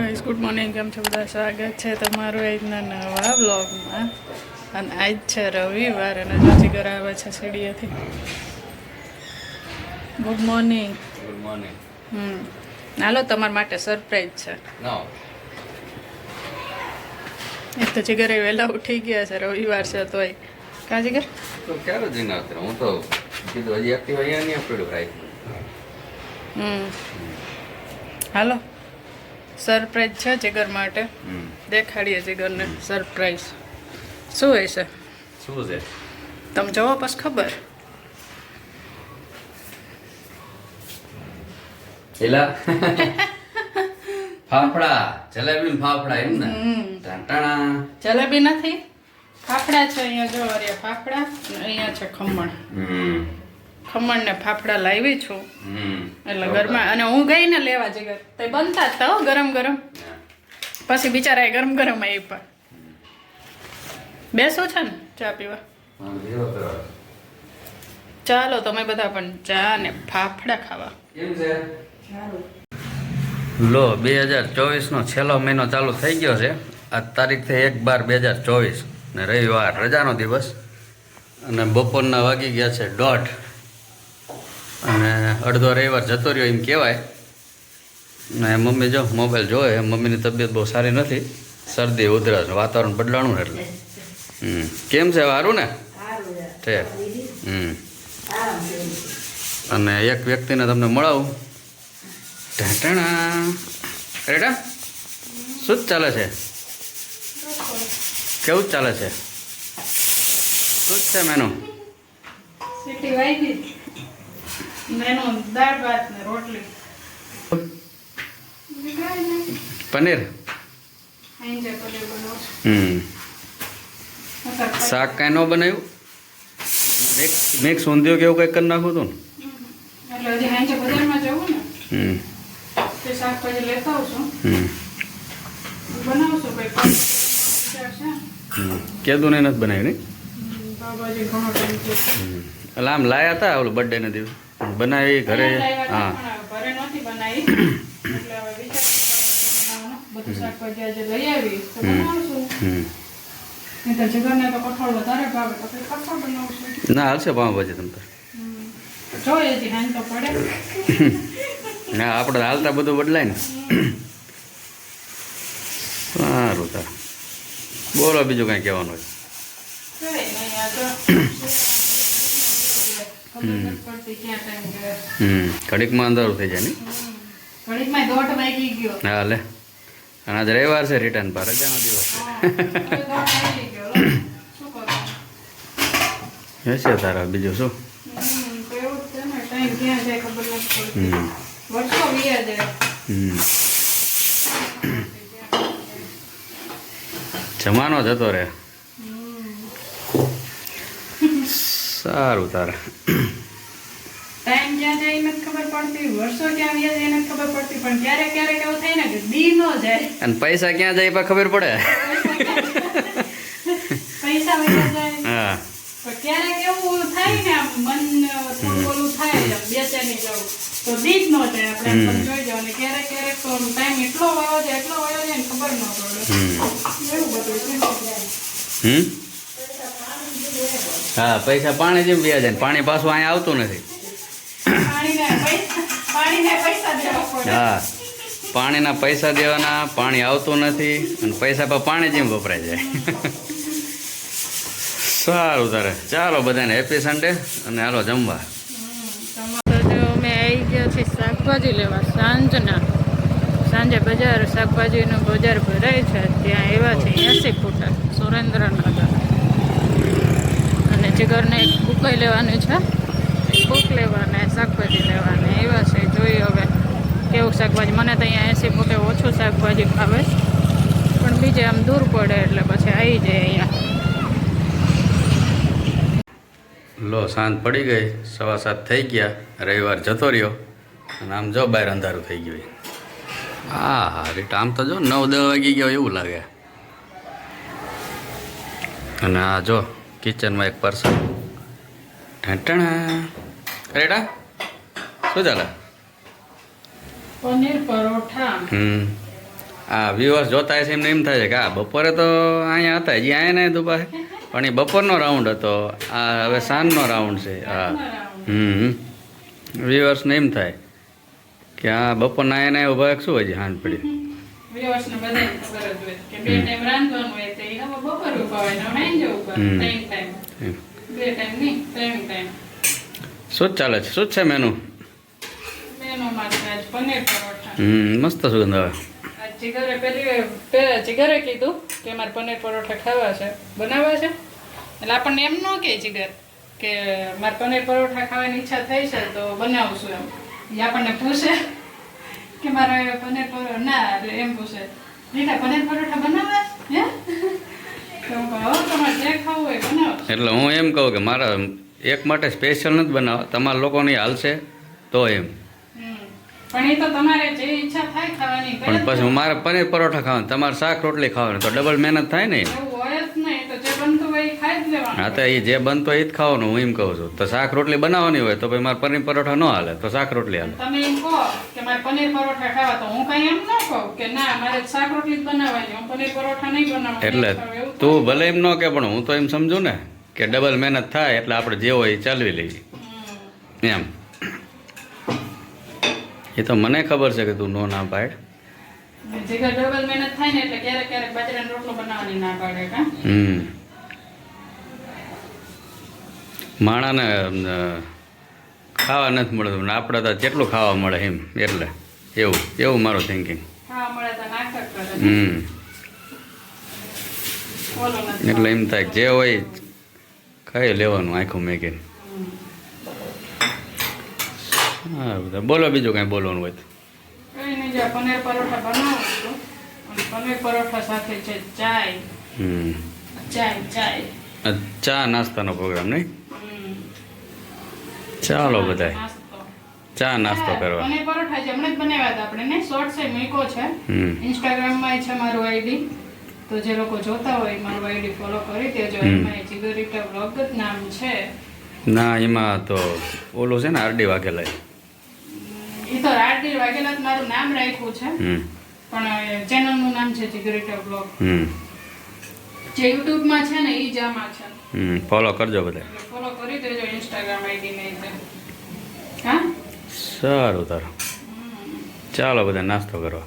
Guys good morning કેમ છો બધા? સ્વાગત છે તમારું આજના નવા બ્લોગમાં અને આજ છે રવિવાર અને ઘરે આવે છે સીડીએથી ગુડ મોર્નિંગ ગુડ મોર્નિંગ હમ. હાલો તમારા માટે સરપ્રાઈઝ છે. એ એક તો જીગરે વહેલા ઉઠી ગયા છે રવિવાર છે તોય. કાં જીગર? તો ક્યારે જઈને આવતા હું તો કીધું હજી એક્ટિવ અહીંયા નહીં પડ્યું ભાઈ. હમ. હાલો. સરપ્રાઈઝ છે જીગર માટે. દેખાડીએ જીગરને સરપ્રાઈઝ. શું હોય છે? શું છે? તમે જોવો બસ ખબર? એલા? ફાફડા. જલેબી ફાફડા એમ ને? ટાટાણા જલેબી નથી? ફાફડા છે અહીંયા જો ફાફડા અહીંયા છે ખમણ. હમ. ખમણ ને ફાફડા લાવી છું. એટલે ઘરમાં અને હું ગઈ ને લેવા જગર તે બનતા જ હતા ગરમ ગરમ. પછી બિચારા એ ગરમ ગરમ આવી પણ. બેસો છે ને ચા પીવા. ચાલો તમે બધા પણ ચા ને ફાફડા ખાવા. લો બે હજાર ચોવીસનો છેલ્લો મહિનો ચાલુ થઈ ગયો છે. આ તારીખ થઈ એક બાર બે હજાર ચોવીસ. ને રવિવાર રજાનો દિવસ. અને બપોરના વાગી ગયા છે દોઢ. અને અડધો રવિવાર જતો રહ્યો એમ કહેવાય. ને મમ્મી જો મોબાઈલ જોવે મમ્મીની તબિયત બહુ સારી નથી. શરદી ઉધરસ વાતાવરણ બદલાણું ને એટલે. હમ. કેમ છે? સારું ને? છે. હમ. અને એક વ્યક્તિને તમને મળાવું. ઢાંટણા રેડા શું જ ચાલે છે? કેવું જ ચાલે છે? શું જ છે મેનું? મેનો દાળ ભાત ને રોટલી પનીર હમ શાક કાંઈ ન બનાવ્યું મેં સોંધ્યો કે કેવું કંઈક કરી નાખું હતું ને ને કેદું ને નથી બનાવ્યું નહીં. એટલે આમ લાયા હતા ઓલું બર્થડેના દિવસ બનાવી ઘરે હા. ઘરે નહોતી બનાવી. એટલે હવે વિચાર બધું શાકભાજી આજે લઈ આવી તો બનાવશું. નહીં તો જગરને તો કઠોળ વધારે ભાવે તો કઠોળ બનાવશું. ના હાલશે તમ જોઈએ હજી હાંજ તો પડે. ના આપણે હાલતા બધું બદલાય ને. સારું તાર. બોલો બીજું કાંઈ કહેવાનું હોય કઈ નહીં આ તો ખબર નથી પડતી ક્યાં ટાઈમ ગયો હમ ઘડીકમાં અંધારું થઈ જાય ને? હા લે. અને આજે રવિવાર છે રિટર્ન પર રજાનો દિવસ છે. હશે તારા બીજું શું? જમાનો જતો રહે સારું તારે. ક્યાં જાય નથી ખબર પડતી વર્ષો ક્યાં વ્યા જાય નથી ખબર પડતી પણ ક્યારેક ક્યારેક એવું થાય ને કે દી નો જાય. અને પૈસા ક્યાં જાય પણ ખબર પડે. પૈસા વયા જાય. હા. પણ ક્યારેક એવું થાય ને આમ મન થોડું ઓલું થાય બેચેની જવું. તો દી જ નો જાય આપણે જોઈ જાવ. ને ક્યારેક ક્યારેક તો ટાઈમ એટલો વયો છે એટલો વયો છે ને ખબર ન પડે. એવું બધું હમ? હા પૈસા પાણી જેમ વ્યાજ પાણી પાછું અહીંયા આવતું નથી પાણીને પૈસા પાણીને પૈસા દેવા પડે હા પાણીના પૈસા દેવાના પાણી આવતું નથી અને પૈસા પર પાણી જેમ વપરાય જાય. સારું તારે. ચાલો બધાને હેપી સન્ડે અને હાલો જમવા. તો અમે આવી ગયા છીએ શાકભાજી લેવા સાંજના. સાંજે બજાર શાકભાજીનું બજાર ભરાય છે ત્યાં એવા છે એસી ફૂટા સુરેન્દ્રનગર. અને જીગરને એક કુકાઈ લેવાની છે. બુક લેવાને, શાકભાજી લેવાને, એવા છે. જોઈએ હવે કેવું શાકભાજી. મને તો અહીંયા એસી ફૂટે ઓછું શાકભાજી ખાવે પણ બીજે આમ દૂર પડે એટલે પછી આવી જાય અહીંયા. લો, સાંજ પડી ગઈ. સવા સાત થઈ ગયા. રવિવાર જતો રહ્યો. અને આમ જો બહાર અંધારું થઈ ગયું. હા હા, રીટ આમ તો જો નવ, દસ વાગી ગયો એવું લાગે. અને આ જો કિચનમાં એક પર્સન ઢંટણા રેડા? શું ચાલે? પનીર પરોઠા. હમ. આ વ્યુઅર્સ જોતા હશે એમને એમ થાય છે કે આ બપોરે તો અહીંયા હતા હજી અહીંયા નહીં દુપારે પણ એ બપોરનો રાઉન્ડ હતો. આ હવે સાંજનો રાઉન્ડ છે. હા. હમ. વ્યુઅર્સને એમ થાય કે આ બપોરના અહીંયા ને ઊભા શું હજી હાંજ પડી. વ્યવસ્થને બધાને ખબર જ હોય કે બે ટાઈમ રાંધવાનું હોય તો એ બપોર ઊભા હોય ને જવું પડે હમ. ત્રણ ટાઈમ એમ. બે ટાઈમ નહીં ત્રણ ટાઈમ શું ચાલે છે? શું છે મેનુ મસ્ત સુગંધ આવે. જીગરે પેલી પે- જીગરે કીધું કે મારે પનીર પરોઠા ખાવા છે. બનાવવા છે? એટલે આપણને એમ ન કહે જીગર કે મારે પનીર પરોઠા ખાવાની ઈચ્છા થઈ છે તો બનાવશું એમ. એ આપણને પૂછે કે મારે પનીર પરોઠા ના એમ પૂછે રીટા પનીર પરોઠા બનાવવા હે? તો હું કહું, "હો, તમારે જે ખાવું હોય બનાવો. એટલે હું એમ કહું કે મારા એક માટે સ્પેશિયલ નથી બનાવવા. તમારા લોકોની હાલશે તો એમ. પણ પછી મારે પનીર પરોઠા ખાવાનું તમારે શાક રોટલી ખાવાની તો ડબલ મહેનત થાય ને. હા તો એ જે બનતો એ જ ખાવાનું હું એમ કહું છું. તો શાક રોટલી બનાવવાની હોય તો પછી મારે પનીર પરોઠા ન હાલે તો શાક રોટલી હાલે. તમે એમ કહો કે મારે પનીર પરોઠા ખાવા તો હું કઈ એમ ન કહું કે ના મારે શાક રોટલી જ બનાવવાની હું પનીર પરોઠા નહીં બનાવવા એટલે તું ભલે એમ ન કે પણ હું તો એમ સમજુ ને. કે ડબલ મહેનત થાય એટલે આપણે જે હોય એ ચાલવી લઈએ. એમ. એ તો મને ખબર છે કે તું નો ના પાડ. માણાને ખાવા નથી મળતું ને આપણે તો જેટલું ખાવા મળે એમ એટલે. એવું એવું મારું થિંકિંગ હમ. એટલે એમ થાય કે જે હોય ખાઈ લેવાનું? આખું મેગીન. હા બધા બોલો બીજું કાંઈ બોલવાનું હોય કઈ નહીં જો પનીર પરોઠા બનાવું છું. પનીર પરોઠા સાથે છે ચાય. હમ. ચાય ચાય. ચા નાસ્તાનો પ્રોગ્રામ નહીં ચાલો બધાય. ચા નાસ્તો કરવા. પનીર પરોઠા જે હમણાં જ બનાવ્યા હતા આપણે ને શોર્ટ છે મૂકો છે. ઇન્સ્ટાગ્રામમાં છે મારું આઈડી. તો જે લોકો જોતા હોય મારું આઈડી ફોલો કરી દેજો. એમાં જીગરીટા વ્લોગ જ નામ છે. ના એમાં તો ઓલું છે ને આરડી વાઘેલા એ તો આરડી વાઘેલા મારું નામ રાખ્યું છે. પણ ચેનલનું નામ છે જીગરીટા હમ. જે યુટ્યુબમાં છે ને એ જ આમાં છે. હમ ફોલો કરજો બધા. ફોલો કરી દેજો ઇન્સ્ટાગ્રામ આઈડી ને હા? સારું તારું. ચાલો બધા નાસ્તો કરવા